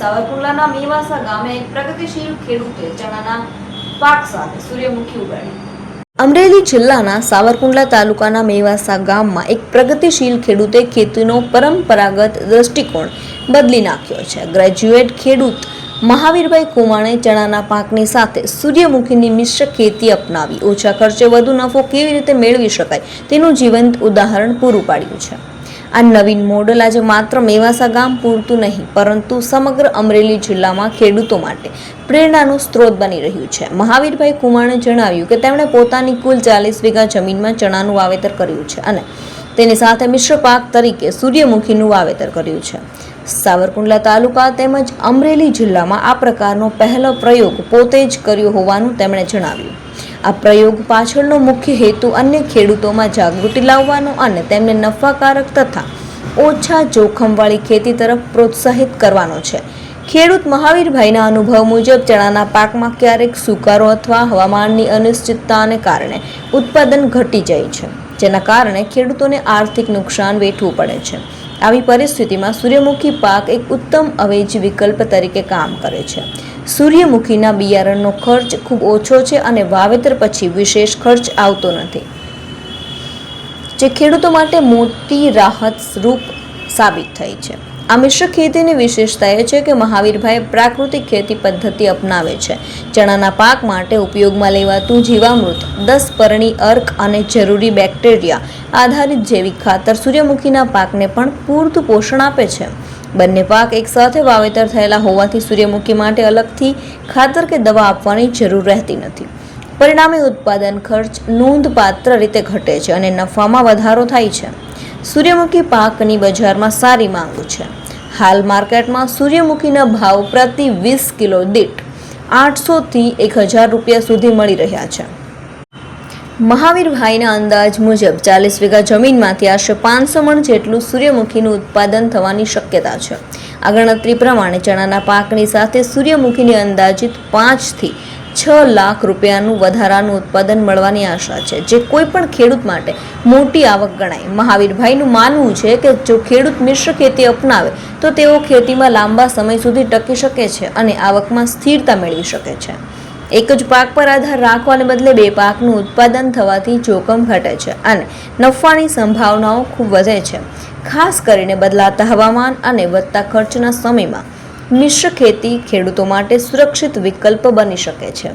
સાવરકુંડલાના મેવાસા ગામે એક પ્રગતિશીલ ખેડૂતે ચણાના પાક સાથે સૂર્યમુખી ઉગાડી. અમરેલી જિલ્લાના સાવરકુંડલા તાલુકાના મેવાસા ગામમાં એક પ્રગતિશીલ ખેડૂતે ખેતીનો પરંપરાગત દ્રષ્ટિકોણ બદલી નાખ્યો છે. ગ્રેજ્યુએટ ખેડૂત મહાવીરભાઈ કુમાણે ચણાના પાકની સાથે સૂર્યમુખીની મિશ્ર ખેતી અપનાવી. ઓછા ખર્ચે વધુ નફો કેવી રીતે મેળવી શકાય તેનું જીવંત ઉદાહરણ પૂરું પાડ્યું છે. આ નવીન મોડલ આજે માત્ર મેવાસા ગામ પૂરતું નહીં, પરંતુ સમગ્ર અમરેલી જિલ્લામાં ખેડૂતો માટે પ્રેરણાનું સ્ત્રોત બની રહ્યું છે. મહાવીરભાઈ કુમાણે જણાવ્યું કે તેમણે પોતાની કુલ ચાલીસ વીઘા જમીનમાં ચણાનું વાવેતર કર્યું છે અને તેની સાથે મિશ્ર પાક તરીકે સૂર્યમુખીનું વાવેતર કર્યું છે. સાવરકુંડલા તાલુકા તેમજ અમરેલી જિલ્લામાં આ પ્રકારનો પહેલો પ્રયોગ પોતે જ કર્યો હોવાનું તેમણે જણાવ્યું. આ પ્રયોગ પાછળનો મુખ્ય હેતુ અન્ય ખેડૂતોમાં જાગૃતિ લાવવાનો અને તેમને નફાકારક તથા ઓછા જોખમવાળી ખેતી તરફ પ્રોત્સાહિત કરવાનો છે. ખેડૂત મહાવીરભાઈના અનુભવ મુજબ ચણાના પાકમાં ક્યારેક સુકારો અથવા હવામાનની અનિશ્ચિતતાને કારણે ઉત્પાદન ઘટી જાય છે, જેના કારણે ખેડૂતોને આર્થિક નુકસાન વેઠવું પડે છે. આવી પરિસ્થિતિમાં સૂર્યમુખી પાક એક ઉત્તમ અવેજી વિકલ્પ તરીકે કામ કરે છે. સૂર્યમુખીના બિયારણનો ખર્ચ ખૂબ ઓછો છે અને વાવેતર પછી વિશેષ ખર્ચ આવતો નથી. જે ખેડૂતો માટે મોટી રાહત રૂપ સાબિત થઈ છે. આ મિશ્ર ખેતીની વિશેષતા એ છે કે મહાવીરભાઈ પ્રાકૃતિક ખેતી પદ્ધતિ અપનાવે છે. ચણાના પાક માટે ઉપયોગમાં લેવાતું જીવામૃત, દસ પરણી અર્ક અને જરૂરી બેક્ટેરિયા આધારિત જૈવિક ખાતર સૂર્યમુખીના પાકને પણ પૂરતું પોષણ આપે છે. બંને પાક એકસાથે વાવેતર થયેલા હોવાથી સૂર્યમુખી માટે અલગથી ખાતર કે દવા આપવાની જરૂર રહેતી નથી. પરિણામે ઉત્પાદન ખર્ચ નોંધપાત્ર રીતે ઘટે છે અને નફામાં વધારો થાય છે. સૂર્યમુખી પાકની બજારમાં સારી માંગ છે. હાલ માર્કેટમાં સૂર્યમુખીના ભાવ પ્રતિ વીસ કિલો દીઠ આઠસોથી એક હજાર રૂપિયા સુધી મળી રહ્યા છે. મહાવીરભાઈના અંદાજ મુજબ ચાલીસ વીઘા જમીનમાંથી આશરે પાંચસો મણ જેટલું સૂર્યમુખીનું ઉત્પાદન થવાની શક્યતા છે. આ ગણતરી પ્રમાણે ચણાના પાકની સાથે સૂર્યમુખીની અંદાજિત પાંચથી છ લાખ રૂપિયાનું વધારાનું ઉત્પાદન મળવાની આશા છે, જે કોઈ પણ ખેડૂત માટે મોટી આવક ગણાય. મહાવીરભાઈનું માનવું છે કે જો ખેડૂત મિશ્ર ખેતી અપનાવે, તો તેઓ ખેતીમાં લાંબા સમય સુધી ટકી શકે છે અને આવકમાં સ્થિરતા મેળવી શકે છે. એક જ પાક પર આધાર રાખવાને બદલે બે પાકનું ઉત્પાદન થવાથી જોખમ ઘટે છે અને નફાની સંભાવનાઓ ખૂબ વધે છે. ખાસ કરીને બદલાતા હવામાન અને વધતા ખર્ચના સમયમાં મિશ્ર ખેતી ખેડૂતો માટે સુરક્ષિત વિકલ્પ બની શકે છે.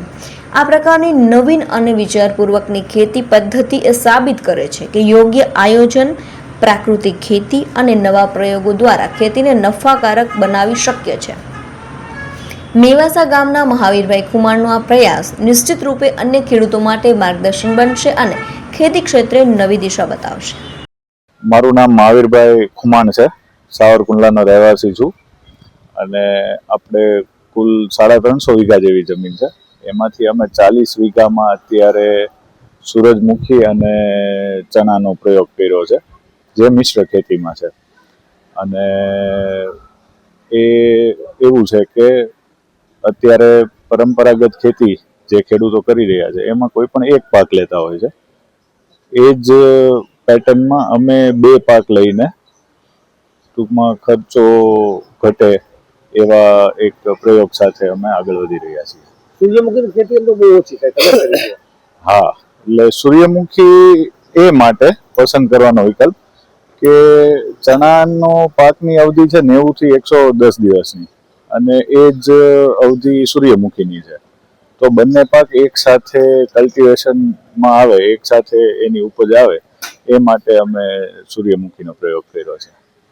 આ પ્રકારની નવીન અને વિચારપૂર્વકની ખેતી પદ્ધતિ એ સાબિત કરે છે કે યોગ્ય આયોજન, પ્રાકૃતિક ખેતી અને નવા પ્રયોગો દ્વારા ખેતીને નફાકારક બનાવી શક્ય છે. મેવાસા ગામના મહાવીરભાઈ કુમારનો આ પ્રયાસ નિશ્ચિત રૂપે અન્ય ખેડૂતો માટે માર્ગદર્શન બનશે અને ખેતી ક્ષેત્રે નવી દિશા બતાવશે. મારું નામ મહાવીરભાઈ ખુમાણ છે. સાવરકુંડલાનો રહેવાસી છું. અને આપણે કુલ સાડા ત્રણસો વીઘા જેવી જમીન છે. એમાંથી અમે ચાલીસ વીઘામાં અત્યારે સૂરજમુખી અને ચણાનો પ્રયોગ કર્યો છે, જે મિશ્ર ખેતીમાં છે. અને એ એવું છે કે અત્યારે પરંપરાગત ખેતી જે ખેડૂતો કરી રહ્યા છે, એમાં કોઈ પણ એક પાક લેતા હોય છે. એ જ પેટર્નમાં અમે બે પાક લઈને ટૂંકમાં ખર્ચો ઘટે એવા એક પ્રયોગ સાથે અમે આગળ વધી રહ્યા છીએ. સૂર્યમુખીની ખેતી એમ તો બહુ ઓછી થાય. હા એટલે સૂર્યમુખી એ માટે પસંદ કરવાનો વિકલ્પ કે ચણાનો પાકની અવધિ છે નેવું થી એકસો દસ દિવસની અને એ જ અવધિ સૂર્યમુખીની છે. તો બંને પાક એક સાથે કલ્ટિવેશનમાં આવે એક સાથે એની ઉપજ આવે એ માટે અમે સૂર્યમુખીનો પ્રયોગ કર્યો છે.